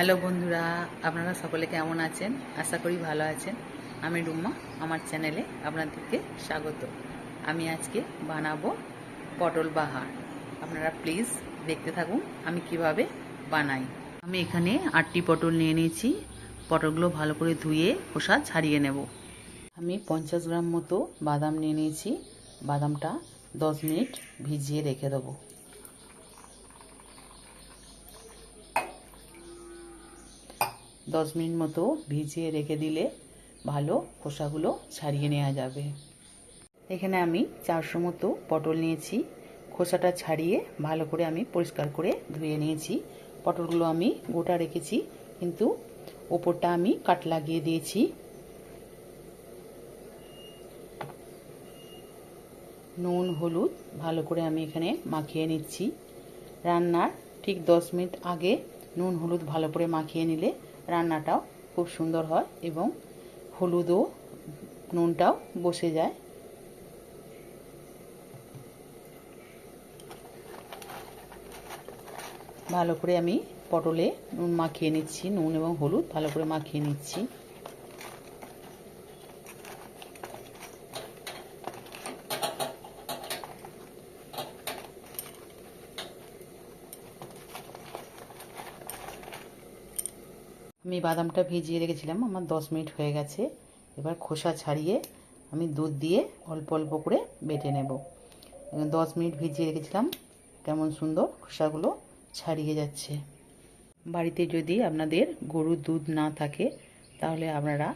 Hello বন্ধুরা, আপনারা সকলে কেমন আছেন? আশা করি ভালো আছেন। আমি রুম্মা, আমার চ্যানেলে আপনাদেরকে স্বাগত। আমি আজকে বানাবো পটল বাহার। আপনারা প্লিজ দেখতে থাকুন, আমি কীভাবে বানাই। আমি এখানে আটটি পটল নিয়ে নিয়েছি। পটলগুলো ভালো করে ধুয়ে খোসা ছাড়িয়ে নেব। আমি পঞ্চাশ গ্রাম মতো বাদাম নিয়ে নিয়েছি। বাদামটা দশ মিনিট ভিজিয়ে রেখে দেবো। দশ মিনিট মতো ভিজিয়ে রেখে দিলে ভালো খোসাগুলো ছাড়িয়ে নেওয়া যাবে। এখানে আমি চারশো মতো পটল নিয়েছি। খোসাটা ছাড়িয়ে ভালো করে আমি পরিষ্কার করে ধুয়ে নিয়েছি। পটলগুলো আমি গোটা রেখেছি, কিন্তু ওপরটা আমি কাট লাগিয়ে দিয়েছি। নুন, হলুদ ভালো করে আমি এখানে মাখিয়ে নিচ্ছি। রান্নার ঠিক দশ মিনিট আগে নুন, হলুদ ভালো করে মাখিয়ে নিলে রান্নাটাও খুব সুন্দর হয় এবং হলুদও নুনটাও বসে যায়। ভালো করে আমি পটলে নুন মাখিয়ে নিচ্ছি, নুন এবং হলুদ ভালো করে মাখিয়ে নিচ্ছি। আমি বাদামটা ভিজিয়ে রেখেছিলাম, আমার দশ মিনিট হয়ে গেছে। এবার খোসা ছাড়িয়ে আমি দুধ দিয়ে অল্প অল্প করে বেটে নেব। দশ মিনিট ভিজিয়ে রেখেছিলাম, কেমন সুন্দর খোসাগুলো ছাড়িয়ে যাচ্ছে। বাড়িতে যদি আপনাদের গরুর দুধ না থাকে, তাহলে আপনারা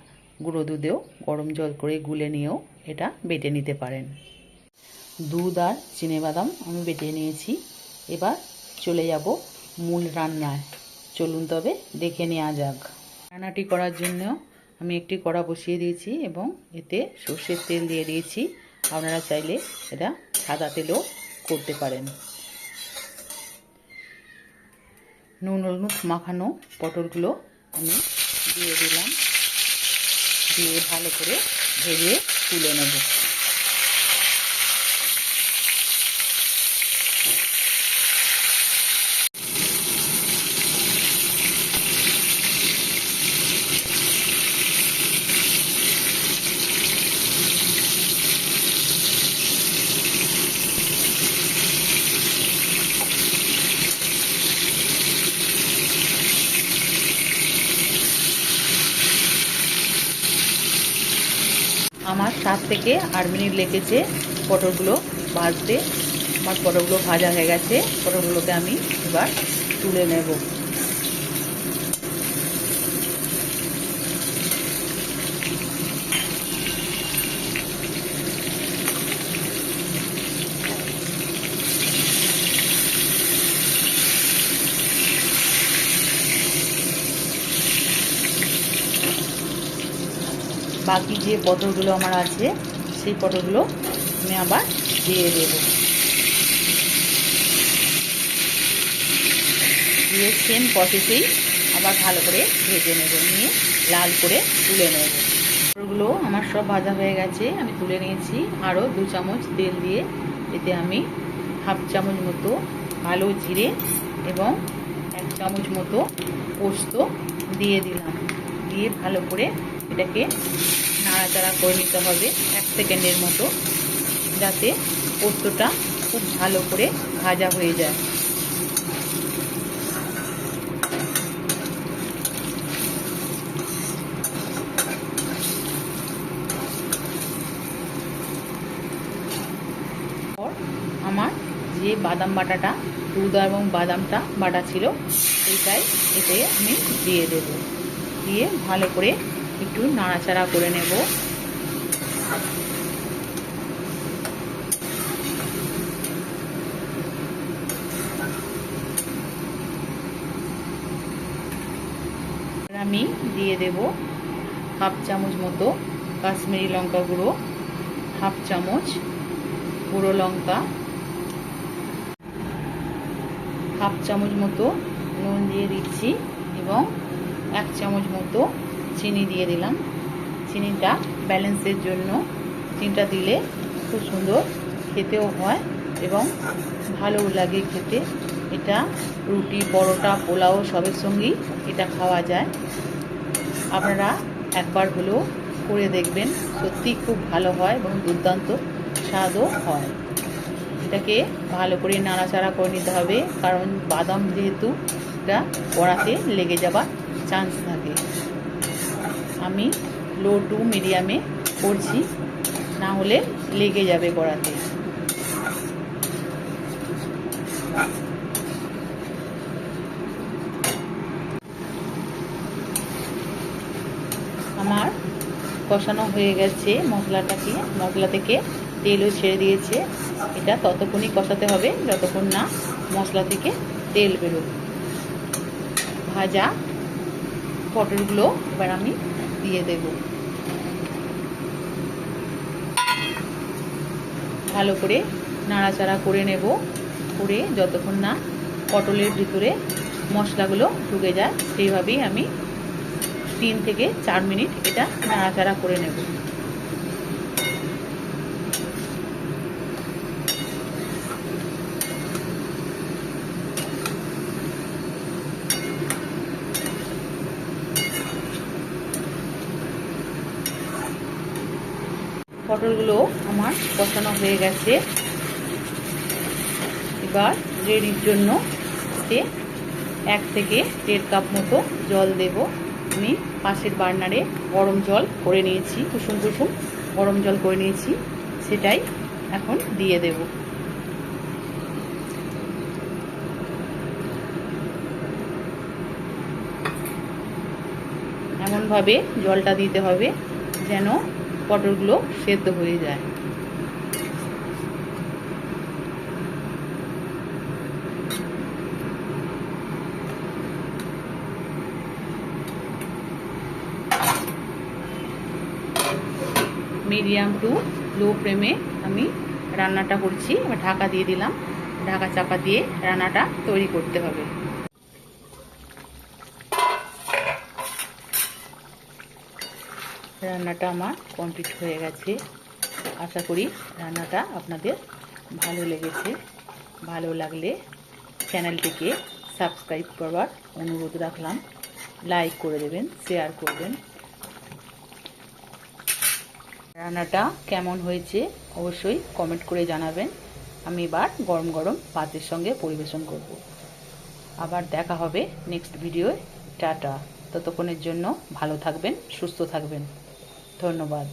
গুঁড়ো দুধেও গরম জল করে গুলে নিয়েও এটা বেটে নিতে পারেন। দুধ আর বাদাম আমি বেটে নিয়েছি। এবার চলে যাব মূল রান্নায়। চলুন তবে দেখে নেওয়া যাক। রান্নাটি করার জন্য আমি একটি কড়া বসিয়ে দিয়েছি এবং এতে সর্ষের তেল দিয়ে দিয়েছি। আপনারা চাইলে এটা সাদা তেলও করতে পারেন। নুন, হলুদ মাখানো পটলগুলো আমি দিয়ে দিলাম। দিয়ে ভালো করে ভেজে তুলে নেব। আমার সাত থেকে আট মিনিট লেগেছে পটলগুলো ভাজতে। আমার পটলগুলো ভাজা হয়ে গেছে। পটলগুলোকে আমি এবার তুলে নেব। বাকি যে পটলগুলো আমার আছে, সেই পটলগুলো আমি আবার দিয়ে দেব। দিয়ে সেম প্রসেসেই আবার ভালো করে ভেজে নেব, নিয়ে লাল করে তুলে নেব। পটলগুলো আমার সব ভাজা হয়ে গেছে, আমি তুলে নিয়েছি। আরও দু চামচ তেল দিয়ে এতে আমি হাফ চামচ মতো কালো জিরে এবং এক চামচ মতো পোস্ত দিয়ে দিলাম। দিয়ে ভালো করে এটাকে নাড়াচাড়া করে নিতে হবে এক সেকেন্ডের মতো, যাতে পোস্তটা খুব ভালো করে ভাজা হয়ে যায়। আমার যে বাদাম বাটাটা, দুধ এবং বাদামটা বাটা ছিল সেইটাই এতে আমি দিয়ে দেব। দিয়ে ভালো করে একটু নাড়াচাড়া করে নেব। আমি দিয়ে দেব হাফ চামচ মতো কাশ্মীরি লঙ্কা গুঁড়ো, হাফ চামচ গুঁড়ো লঙ্কা, হাফ চামচ মতো নুন দিয়ে দিচ্ছি এবং এক চামচ মতো চিনি দিয়ে দিলাম। চিনিটা ব্যালেন্সের জন্য চিনিটা দিলে খুব সুন্দর খেতেও হয় এবং ভালো লাগে খেতে। এটা রুটি, পরোটা, পোলাও সবের সঙ্গেই এটা খাওয়া যায়। আপনারা একবার হলেও করে দেখবেন, সত্যি খুব ভালো হয় এবং দুর্দান্ত স্বাদও হয়। এটাকে ভালো করে নাড়াচাড়া করে নিতে হবে, কারণ বাদাম যেহেতু এটা কড়াতে লেগে যাবার চান্স থাকে। আমি লো টু মিডিয়ামে করছি, না হলে লেগে যাবে কড়াতে আমার কষানো হয়ে গেছে মশলাটাকে, মশলা থেকে তেলও ছেড়ে দিয়েছে। এটা ততক্ষণই কষাতে হবে, যতক্ষণ না মশলা থেকে তেল বেরোবে। ভাজা পটলগুলো এবার আমি দিয়ে দেব। ভালো করে নাড়াচাড়া করে নেব। করে যতক্ষণ না পটলের ভিতরে মশলাগুলো ঢুকে যায়, সেইভাবেই আমি তিন থেকে চার মিনিট এটা নাড়াচাড়া করে নেব। পটলগুলো আমার বসানো হয়ে গেছে। এবার রেডির জন্য এক থেকে দেড় কাপ মতো জল দেব। আমি পাশের বার্নারে গরম জল করে নিয়েছি, কুসুম কুসুম গরম জল করে নিয়েছি, সেটাই এখন দিয়ে দেব। এমনভাবে জলটা দিতে হবে যেন পটলগুলো সেদ্ধ হয়ে যায়। মিডিয়াম টু লো ফ্লেমে আমি রান্নাটা করছি। ঢাকা দিয়ে দিলাম। ঢাকা চাপা দিয়ে রান্নাটা তৈরি করতে হবে। রান্নাটা আমার কমপ্লিট হয়ে গেছে। আশা করি রান্নাটা আপনাদের ভালো লেগেছে। ভালো লাগলে চ্যানেলটিকে সাবস্ক্রাইব করবার অনুরোধ রাখলাম। লাইক করে দেবেন শেয়ার করবেন। রান্নাটা কেমন হয়েছে অবশ্যই কমেন্ট করে জানাবেন। আমি এবার গরম গরম ভাতের সঙ্গে পরিবেশন করব। আবার দেখা হবে নেক্সট ভিডিওয় টাটা। ততক্ষণের জন্য ভালো থাকবেন, সুস্থ থাকবেন। ধন্যবাদ